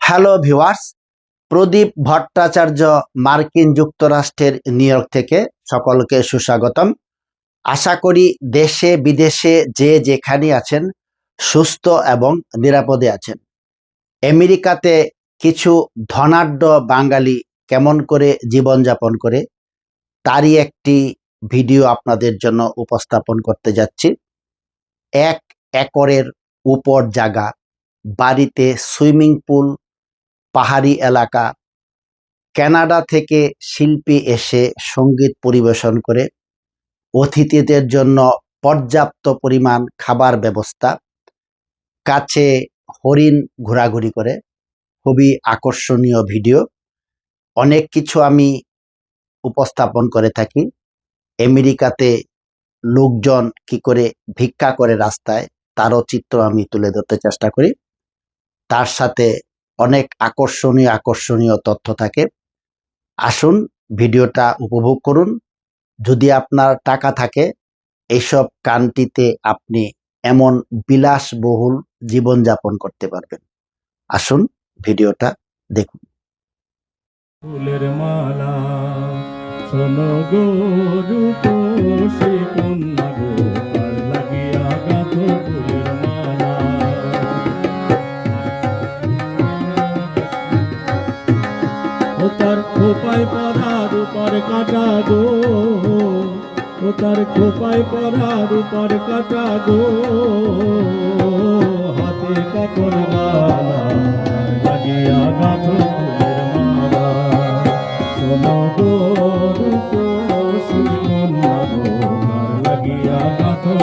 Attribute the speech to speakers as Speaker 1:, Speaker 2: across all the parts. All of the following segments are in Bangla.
Speaker 1: হ্যালো ভিউয়ার্স প্রদীপ ভট্টাচার্য মার্কিন যুক্তরাষ্ট্রের নিউ ইয়র্ক থেকে সকলকে সুস্বাগতম। আশা করি দেশে, বিদেশে যে যেখানে আছেন সুস্থ এবং নিরাপদে আছেন। আমেরিকাতে কিছু ধনাঢ্য বাঙালি কেমন করে জীবনযাপন করে, তারই একটি ভিডিও আপনাদের জন্য উপস্থাপন করতে যাচ্ছি। এক একরের উপর জায়গা বাড়িতে সুইমিং পুল, পাহাড়ি এলাকা, কানাডা থেকে শিল্পী এসে সংগীত পরিবেশন করে, অতিথিদের জন্য পর্যাপ্ত পরিমাণ খাবার ব্যবস্থা কাছে হরিণ ঘোরাঘুরি করে। খুবই আকর্ষণীয় ভিডিও। অনেক কিছু আমি উপস্থাপন করে থাকি। আমেরিকাতে লোকজন কি করে ভিক্ষা করে রাস্তায়, তারও চিত্র আমি তুলে ধরতে চেষ্টা করি। তার সাথে অনেক আকর্ষণীয় আকর্ষণীয় তথ্য থাকে। আসুন, ভিডিওটা উপভোগ করুন। যদি আপনার টাকা থাকে এইসব কান্ট্রিতে আপনি এমন বিলাসবহুল জীবনযাপন করতে পারবেন। আসুন ভিডিওটা দেখুন।
Speaker 2: ফুলের মালা ও তার খোপায় পরা রূপার কাটা গো ও তার খোপায় পরা রূপার কাটা গো। হাতে কাপড় মালা লাগিয়া গাঁথো মালা। শোনো গো রূপসী কন্যা লাগিয়া গাঁথো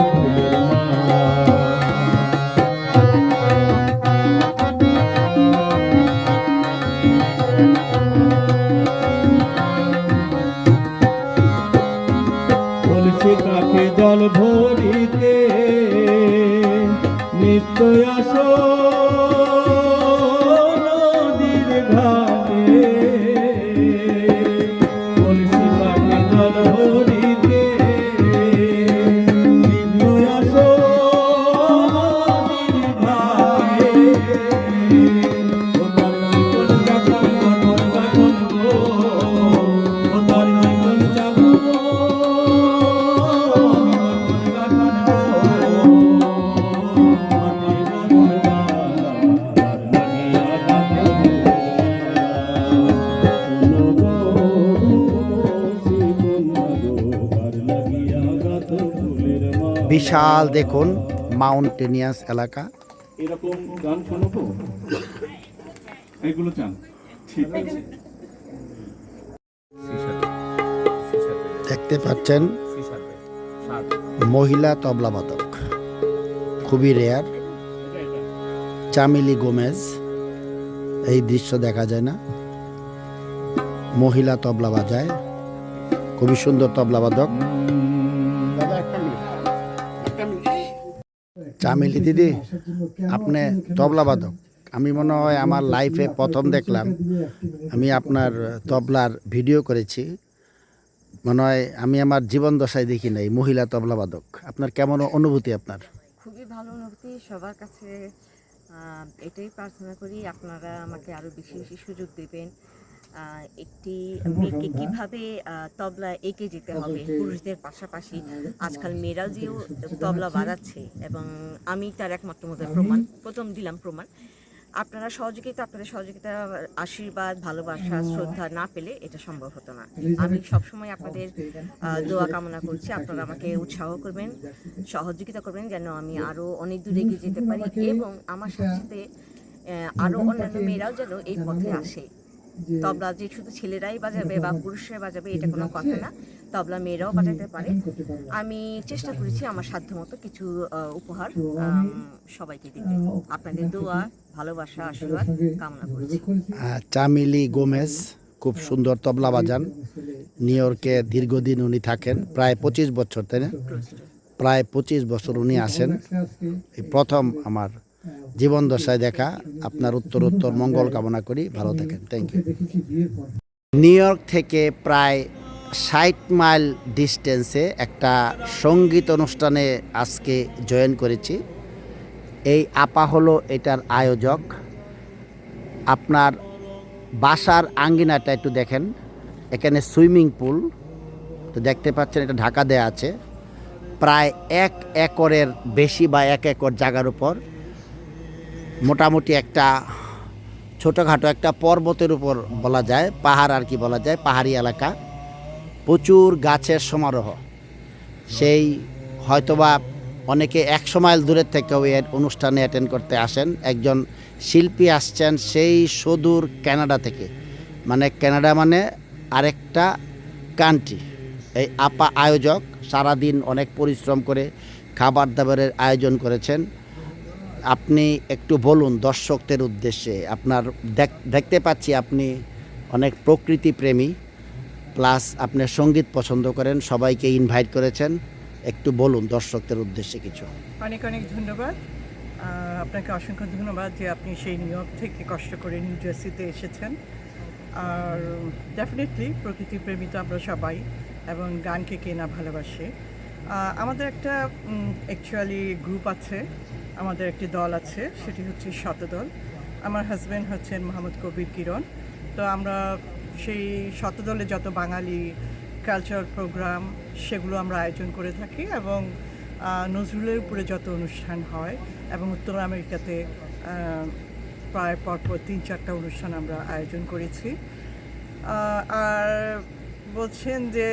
Speaker 1: বিশাল দেখুন মাউন্টেনিয়াস এলাকা।
Speaker 2: এরকম গান শোনো তো। এইগুলো চান। ঠিক আছে।
Speaker 1: দেখতে পাচ্ছেন মহিলা তবলাবাদক খুবই রেয়ার চামিলি গোমেজ। এই দৃশ্য দেখা যায় না। মহিলা তবলা বাজায়। খুবই সুন্দর তবলাবাদক চামিলি দিদি আপনি তবলাবাদক আমি মনে হয় আমার লাইফে প্রথম দেখলাম, আমি আপনার তবলার ভিডিও করেছি। মনে হয় আমি আমার জীবন দশায় দেখি নাই, মহিলা তবলাবাদক আপনার কেমন অনুভূতি আপনার?
Speaker 3: খুবই ভালো অনুভূতি, সবার কাছে এটাই প্রার্থনা করি, আপনারা আমাকে আরও বেশি বেশি সুযোগ দেবেন। একটি মেয়েকে কীভাবে তবলা এগিয়ে যেতে হবে পুরুষদের পাশাপাশি আজকাল মেয়েরাও যেও তবলা বাজাচ্ছে এবং আমি তার একমাত্র মধ্যে প্রমাণ প্রথম দিলাম প্রমাণ। আপনারা সহযোগিতা আপনাদের সহযোগিতা আশীর্বাদ ভালোবাসা শ্রদ্ধা না পেলে এটা সম্ভব হতো না। আমি সবসময় আপনাদের দোয়া কামনা করছি। আপনারা আমাকে উৎসাহ করবেন সহযোগিতা করবেন যেন আমি আরও অনেক দূরে এগিয়ে যেতে পারি এবং আমার সাথে সাথে আহ, আরও অন্যান্য মেয়েরাও যেন এই পথে আসে। তবলা যে শুধু ছেলেরাই বাজাবে বা পুরুষরাই বাজাবে এটা কোনো কথা না। তবলা মেয়েরাও বাজাতে পারে। আমি চেষ্টা করেছি আমার সাধ্যমতো কিছু উপহার সবাইকে দিতে। আপনাদের দোয়া ভালোবাসা আশীর্বাদ কামনা করছি।
Speaker 1: চামিলি গোমেজ খুব সুন্দর তবলা বাজান। নিউ ইয়র্কে দীর্ঘদিন উনি থাকেন প্রায় পঁচিশ বছর তাই না? প্রায় পঁচিশ বছর উনি আসেন। এই প্রথম আমার জীবন দশায় দেখা, আপনার উত্তর উত্তর মঙ্গল কামনা করি। ভালো থাকেন। থ্যাংক ইউ নিউ ইয়র্ক থেকে প্রায় ষাট মাইল ডিস্টেন্সে একটা সংগীত অনুষ্ঠানে আজকে জয়েন করেছি। এই আপা হলো এটার আয়োজক। আপনার বাসার আঙ্গিনাটা একটু দেখেন। এখানে সুইমিং পুল। তো দেখতে পাচ্ছেন, এটা ঢাকা দেয়া আছে। প্রায় এক একরের বেশি বা এক একর জায়গার উপর। মোটামুটি একটা ছোটোখাটো একটা পর্বতের উপর বলা যায়, পাহাড় আর কি বলা যায়, পাহাড়ি এলাকা। প্রচুর গাছের সমারোহ। সেই হয়তোবা অনেকে একশো মাইল দূরের থেকেও এর অনুষ্ঠানে অ্যাটেন্ড করতে আসেন। একজন শিল্পী আসছেন সেই সুদূর কানাডা থেকে। মানে কানাডা মানে আরেকটা কান্ট্রি এই আপা আয়োজক সারাদিন অনেক পরিশ্রম করে খাবার দাবারের আয়োজন করেছেন। আপনি একটু বলুন দর্শকদের উদ্দেশ্যে, আপনার দেখ- দেখতে পাচ্ছি আপনি অনেক প্রকৃতি প্রেমী প্লাস আপনি সংগীত পছন্দ করেন, সবাইকে ইনভাইট করেছেন, একটু বলুন দর্শকদের উদ্দেশ্যে কিছু।
Speaker 4: অনেক অনেক ধন্যবাদ। আপনাকে অসংখ্য ধন্যবাদ যে আপনি সেই নিউ ইয়র্ক থেকে কষ্ট করে নিউ জার্সিতে এসেছেন। আর ডেফিনেটলি প্রকৃতি প্রেমী তো আমরা সবাই, এবং গানকে কে না ভালোবাসে। আমাদের একটা অ্যাকচুয়ালি গ্রুপ আছে, আমাদের একটি দল আছে, সেটি হচ্ছে শতদল আমার হাজব্যান্ড হচ্ছেন মোহাম্মদ কবির কিরণ। তো আমরা সেই শতদলে যত বাঙালি কালচার প্রোগ্রাম সেগুলো আমরা আয়োজন করে থাকি এবং নজরুলের উপরে যত অনুষ্ঠান হয় এবং উত্তর আমেরিকাতে প্রায় পরপর তিন চারটা অনুষ্ঠান আমরা আয়োজন করেছি। আর বলছেন যে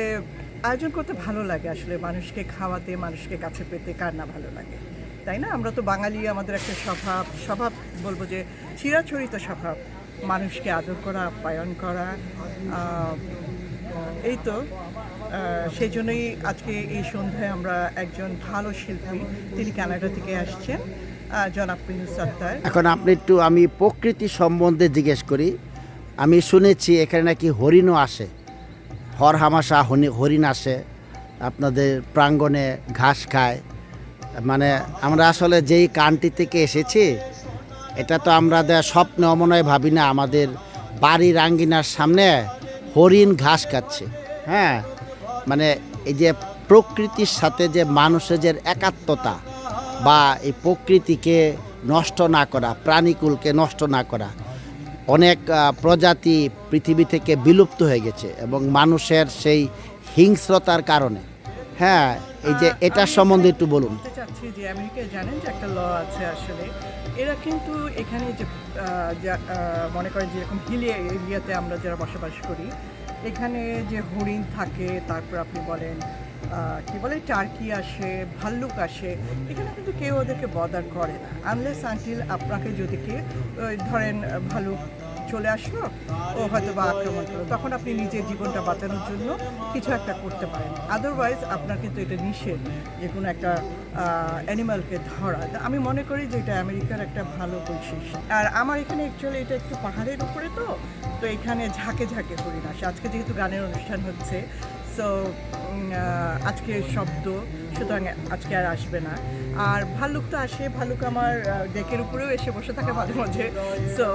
Speaker 4: আয়োজন করতে ভালো লাগে আসলে, মানুষকে খাওয়াতে, মানুষকে কাছে পেতে, কার না ভালো লাগে? তাই না? আমরা তো বাঙালি, আমাদের একটা স্বভাব স্বভাব বলব যে চিরাচরিত স্বভাব। মানুষকে আদর করা, আপ্যায়ন করা এই তো। সেই জন্যই আজকে এই সন্ধ্যায় আমরা একজন ভালো শিল্পী, তিনি কানাডা থেকে আসছেন জনাব পিনু সত্তার।
Speaker 1: এখন আপনি একটু আমি প্রকৃতি সম্বন্ধে জিজ্ঞেস করি। আমি শুনেছি এখানে নাকি হরিণও আসে। হর হামাশা হরিণ আসে, আপনাদের প্রাঙ্গণে ঘাস খায়। মানে আমরা আসলে যেই কান্ট্রি থেকে এসেছি, এটা তো আমরা স্বপ্নে অমনয় ভাবি না, আমাদের বাড়ির আঙ্গিনার সামনে হরিণ ঘাস খাচ্ছে। হ্যাঁ মানে এই যে প্রকৃতির সাথে যে মানুষের যে একাত্মতা বা এই প্রকৃতিকে নষ্ট না করা, প্রাণীকুলকে নষ্ট না করা অনেক প্রজাতি পৃথিবী থেকে বিলুপ্ত হয়ে গেছে এবং মানুষের সেই হিংস্রতার কারণে। হ্যাঁ এই যে এটা সম্বন্ধে একটু বলুন।
Speaker 4: চাচ্ছি যে আমেরিকায় জানেন যে একটা ল আছে আসলে এরা কিন্তু এখানে যে মনে করেন যেরকম হিলি এরিয়াতে আমরা যারা বসবাস করি এখানে যে হরিণ থাকে তারপর আপনি বলেন কি বলে টার্কি আসে, ভাল্লুক আসে এখানে কিন্তু কেউ ওদেরকে বদার করে না। আনলেস আনটিল আপনাকে যদি কে ধরেন ভালুক চলে আসলো, ও হয়তো বা আক্রমণ করল, তখন আপনি নিজের জীবনটা বাঁচানোর জন্য কিছু একটা করতে পারেন। আদারওয়াইজ আপনার কিন্তু এটা নিষেধ যে কোনো একটা অ্যানিমালকে ধরা। আমি মনে করি যে এটা আমেরিকার একটা ভালো বৈশিষ্ট্য। আর আমার এখানে অ্যাকচুয়ালি এটা একটু পাহাড়ের উপরে তো তো এখানে ঝাঁকে ঝাঁকে হরিণ আসে। আজকে যেহেতু গানের অনুষ্ঠান হচ্ছে সো আজকে শব্দ, সুতরাং আজকে আর আসবে না। আর ভাল্লুক তো আসে, ভাল্লুক আমার ডেকের উপরেও এসে বসে থাকে মাঝে মাঝে। সো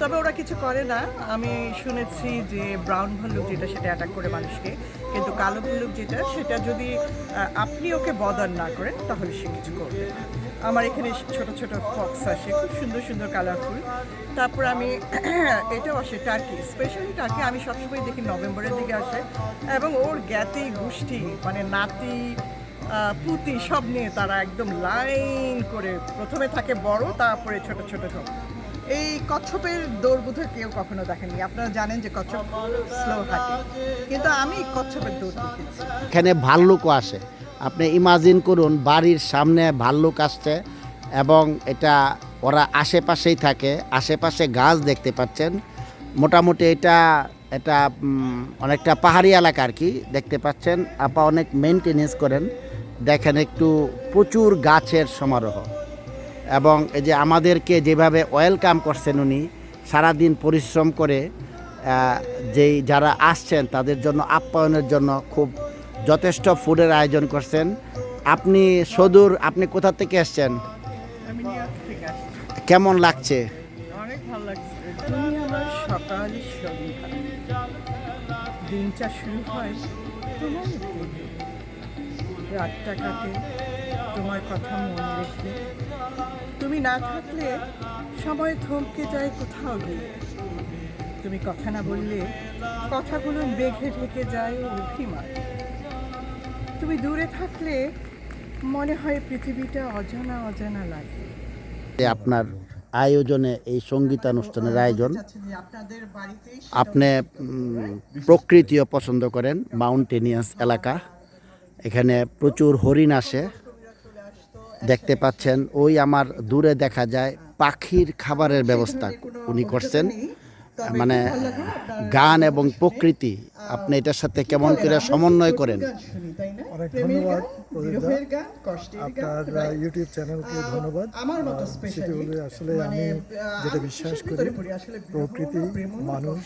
Speaker 4: তবে ওরা কিছু করে না। আমি শুনেছি যে ব্রাউন ভাল্লুক যেটা, সেটা অ্যাটাক করে মানুষকে। কিন্তু কালো ভাল্লুক যেটা, সেটা যদি আপনি ওকে বদার না করেন, তাহলে সে কিছু করবে না। আমার এখানে ছোট ছোট ফক্স আসে, খুব সুন্দর সুন্দর কালারফুল তারপর আমি এটাও আসে টার্কি স্পেশালি টার্কি আমি সবসময় দেখি নভেম্বরের দিকে আসে। এবং ওর জ্ঞাতি গোষ্ঠী মানে নাতি পুঁতি সব নিয়ে তারা একদম লাইন করে প্রথমে থাকে বড়, তারপরে ছোট ছোট সব। এই কচ্ছপের দৌড় কেউ কখনো দেখেননি। আপনারা জানেন যে কচ্ছপ স্লো হাঁটে কিন্তু আমি কচ্ছপের দৌড় দেখেছি।
Speaker 1: এখানে ভাল্লুকও আসে। আপনি ইমাজিন করুন বাড়ির সামনে ভাল্লুক আসছে এবং এটা ওরা আশেপাশেই থাকে, আশেপাশে গাছ দেখতে পাচ্ছেন। মোটামুটি এটা এটা অনেকটা পাহাড়ি এলাকা আর কি, দেখতে পাচ্ছেন। আপা অনেক মেনটেনেন্স করেন। দেখেন একটু প্রচুর গাছের সমারোহ। এবং এই যে আমাদেরকে যেভাবে ওয়েলকাম করছেন উনি, সারাদিন পরিশ্রম করে যেই যারা আসছেন তাদের জন্য, আপ্যায়নের জন্য খুব যথেষ্ট ফুডের আয়োজন করছেন। আপনি সদূর আপনি কোথা থেকে এসছেন? কেমন লাগছে?
Speaker 4: দিনটা শুরু হয় তোমার রাতটা কাটে তোমার কথা মনে রেখে। তুমি না থাকলে সময় থমকে যায় কোথাও গিয়ে। তুমি কথা না বললে কথাগুলো মেঘে ঢেকে যায় অভিমান। তুমি দূরে থাকলে মনে হয় পৃথিবীটা অজানা অজানা লাগে।
Speaker 1: আপনার আয়োজনে এই সঙ্গীতানুষ্ঠানের আয়োজন। আপনি প্রকৃতিও পছন্দ করেন মাউন্টেনিয়াস এলাকা। এখানে প্রচুর হরিণ আসে। দেখতে পাচ্ছেন ওই আমার দূরে দেখা যায় পাখির খাবারের ব্যবস্থা উনি করছেন। মানে গান এবং প্রকৃতি আপনি এটার সাথে কেমন করে সমন্বয় করেন?
Speaker 5: অনেক ধন্যবাদ আপনার ইউটিউব চ্যানেলকে ধন্যবাদ। সেটি হলো আসলে আমি যেটা বিশ্বাস করি প্রকৃতি মানুষ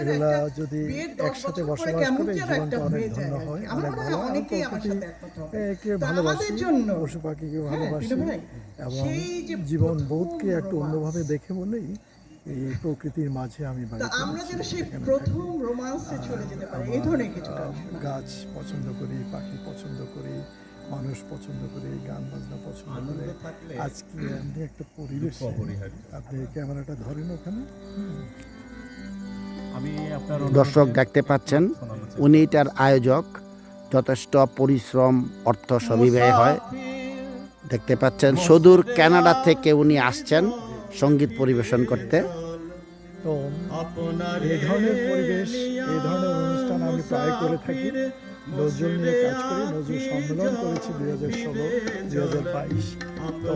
Speaker 5: এগুলা যদি একসাথে বসবাস করে জীবনটা অনেক ধন্য হয় অনেক ভালো আমি প্রকৃতিকে ভালোবাসি পশু পাখিকে ভালোবাসি এবং জীবন বোধকে একটু অন্যভাবে দেখে বলেই এই প্রকৃতির মাঝে আমি
Speaker 4: আমরা যেন সেই প্রথম রোমান্সে চলে যেতে পারি এই ধরনের কিছুটা
Speaker 5: গাছ পছন্দ করি পাখি পছন্দ করি মানুষ পছন্দ করি গান বাজনা পছন্দ করে। আজকে আপনি একটা পরিবেশ আপনি ক্যামেরাটা ধরেন ওখানে।
Speaker 2: আমি আপনার
Speaker 1: দর্শক দেখতে পাচ্ছেন উনি এটার আয়োজক যথেষ্ট পরিশ্রম অর্থ সবই ব্যয় হয়। দেখতে পাচ্ছেন সুদূর কানাডা থেকে উনি আসছেন। সংগীত পরিবেশন করতে।
Speaker 5: তো এই ধরনের পরিবেশ এই ধরনের অনুষ্ঠান আমি প্রায় করে থাকি। নজরুল নিয়ে কাজ করি, নজরুল সম্মেলন করেছি দুই হাজার ষোলো, দুই হাজার বাইশ। তো